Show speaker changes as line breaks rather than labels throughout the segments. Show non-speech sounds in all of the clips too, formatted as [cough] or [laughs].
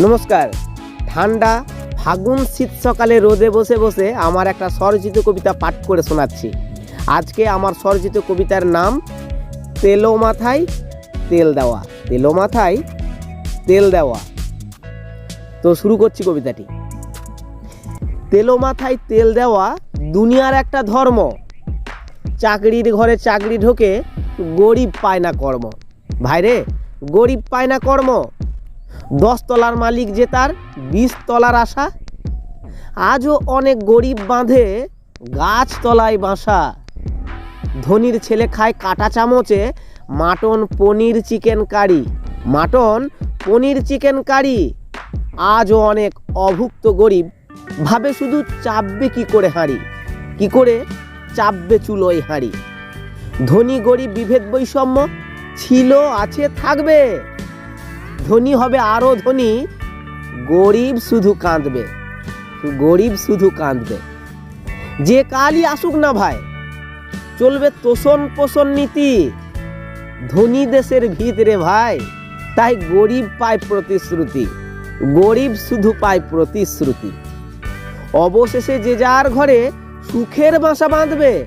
নমস্কার। ঠান্ডা, ফাগুন শীত সকালে রোদে বসে বসে আমার একটা স্বরচিত কবিতা পাঠ করে শোনাচ্ছি। আজকে আমার স্বরচিত কবিতার নাম, তেলো মাথায় তেল দেওয়া। তেলো মাথায় তেল দেওয়া। তো শুরু করছি কবিতাটি। তেলো মাথায় তেল দেওয়া দুনিয়ার একটা ধর্ম। চাকরির ঘরে চাকরি ঢোকে গরিব পায় না কর্ম। ভাইরে, গরিব পায় না কর্ম। তলার মালিক যে তার, বিশ তলার আশা। আজও অনেক গরিব বাঁধে গাছ তলায় বাসা। ধনির ছেলে খায় কাটা চামচে, mutton paneer chicken curry. Mutton, paneer chicken curry. আজও অনেক অভুক্ত গরিব, ভাবে শুধু চাপবে কি করে হাঁড়ি? কি করে? চাপবে চুলোয় হাঁড়ি। ধনী গরিব বিভেদ বৈষম্য ছিল, আছে, থাকবে। ধনী হবে, আরও ধনী। গরিব শুধু কাঁদবে। গরিব শুধু কাঁদবে। যে কালই আসুক না ভাই, চলবে তোষণ পোষণ নীতি। ধনী দেশের ভিতরে ভাই, তাই গরিব পায় প্রতিশ্রুতি। গরিব শুধু পায় প্রতিশ্রুতি। অবশেষে যে যার ঘরে সুখের বাসা বাঁধবে,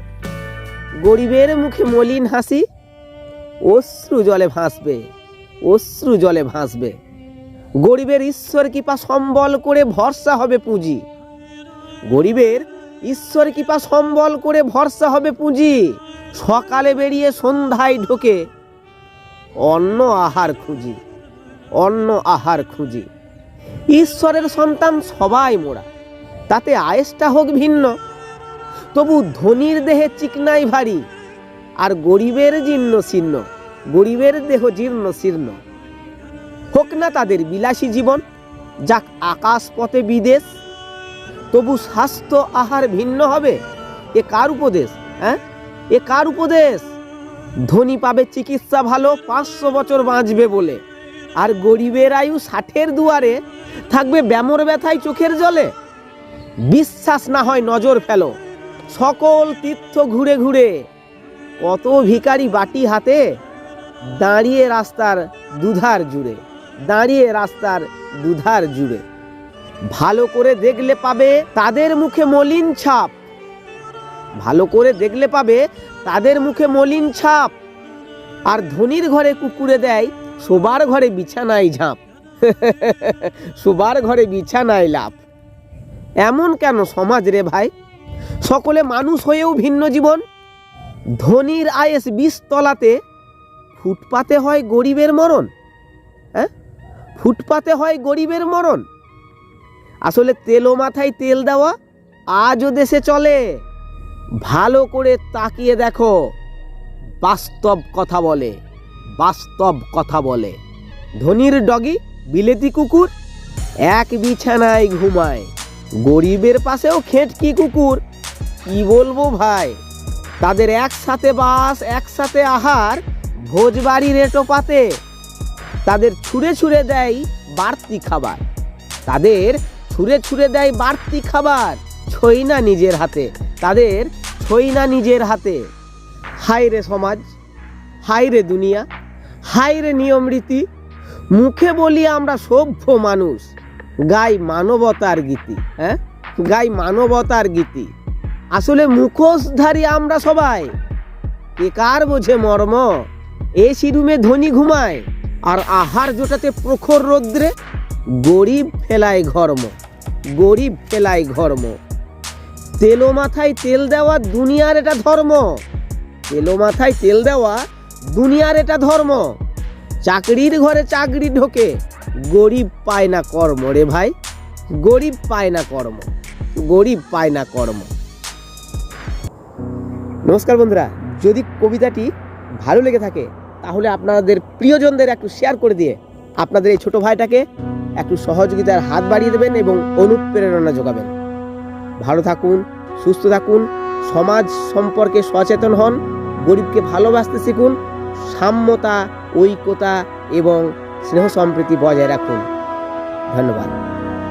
গরিবের মুখে মলিন হাসি অশ্রু জলে ভাসবে। অশ্রু জলে ভাসবে। গরিবের ঈশ্বর কৃপা সম্বল করে ভরসা হবে পুঁজি। গরিবের ঈশ্বর কৃপা সম্বল করে ভরসা হবে পুঁজি। সকালে বেরিয়ে সন্ধ্যায় ঢোকে অন্ন আহার খুঁজি। অন্ন আহার খুঁজি। ঈশ্বরের সন্তান সবাই মোড়া। তাতে আয়েসটা হোক ভিন্ন। তবু ধনির দেহে চিকনাই ভারী। আর গরিবের জীর্ণ শীর্ণ। গরিবের দেহ জীর্ণ, শীর্ণ। হোক না তাদের বিলাসী জীবন, যাক আকাশ পথে বিদেশ, তবু স্বাস্থ্য আহার ভিন্ন হবে। এ কার উপদেশ হ্যাঁ? এ কার উপদেশ? ধনী পাবে চিকিৎসা ভালো, পাঁচশো বছর বাঁচবে বলে। আর গরিবের আয়ু ষাটের দুয়ারে, থাকবে ব্যামর ব্যথায় চোখের জলে। বিশ্বাস না হয় নজর ফেলো, সকল তীর্থ ঘুরে ঘুরে। কত ভিখারি বাটি হাতে দাঁড়িয়ে রাস্তার দুধার জুড়ে, দাঁড়িয়ে রাস্তার দুধার জুড়ে। ভালো করে দেখলে পাবে তাদের মুখে মলিন ছাপ। ভালো করে দেখলে পাবে তাদের মুখে মলিন ছাপ। আর ধনির ঘরে কুকুরে দেয়, শোবার ঘরে বিছানায় ঝাঁপ। [laughs] শোবার ঘরে বিছানায় লাভ এমন কেন সমাজ রে ভাই? সকলে মানুষ হয়েও ভিন্ন জীবন। ধনির আয়েস বিষ তলাতে ফুটপাতে হয় গরিবের মরণ। হ্যাঁ? ফুটপাতে হয় গরিবের মরণ। আসলে তেলো মাথায় তেল দেওয়া, আজও দেশে চলে। ভালো করে তাকিয়ে দেখো, বাস্তব কথা বলে, বাস্তব কথা বলে। ধনির ডগি, বিলেতি কুকুর, এক বিছানায় ঘুমায়। গরিবের পাশেও খেটকি কুকুর, কি বলব ভাই? তাদের একসাথে বাস, একসাথে আহার ভোজবাড়ি রেটো পাতে তাদের ছুঁড়ে ছুঁড়ে দেয় বাড়তি খাবার। তাদের ছুঁড়ে ছুঁড়ে দেয় বাড়তি খাবার। ছই না নিজের হাতে, তাদের ছই না নিজের হাতে। হাই রে সমাজ হাই রে দুনিয়া হাই রে নিয়ম রীতি মুখে বলি আমরা সভ্য মানুষ, গাই মানবতার গীতি হ্যাঁ? গাই মানবতার গীতি। আসলে মুখোশধারী আমরা সবাই, কে কার বোঝে মর্ম? এসি রুমে ধনী ঘুমায়, আর আহার জোটাতে প্রখর রৌদ্রে গরিব ফেলায় ঘর্ম, গরিব ফেলায় ঘর্ম। তেলো মাথায় তেল দেওয়া দুনিয়ার এটা ধর্ম, তেলো মাথায় তেল দেওয়া দুনিয়ার এটা ধর্ম। চাকরির ঘরে চাকরি ঢোকে, গরিব পায় না কর্ম রে ভাই, গরিব পায় না কর্ম, গরিব পায় না কর্ম। নমস্কার বন্ধুরা, যদি কবিতাটি ভালো লেগে থাকে তাহলে আপনাদের প্রিয়জনদের একটু শেয়ার করে দিয়ে আপনাদের এই ছোট ভাইটাকে একটু সহযোগিতার হাত বাড়িয়ে দেবেন এবং অনুপ্রেরণা যোগাবেন। ভালো থাকুন, সুস্থ থাকুন, সমাজ সম্পর্কে সচেতন হন, গরিবকে ভালোবাসতে শিখুন, সাম্যতা, ঐক্যতা এবং স্নেহ সম্প্রীতি বজায় রাখুন। ধন্যবাদ।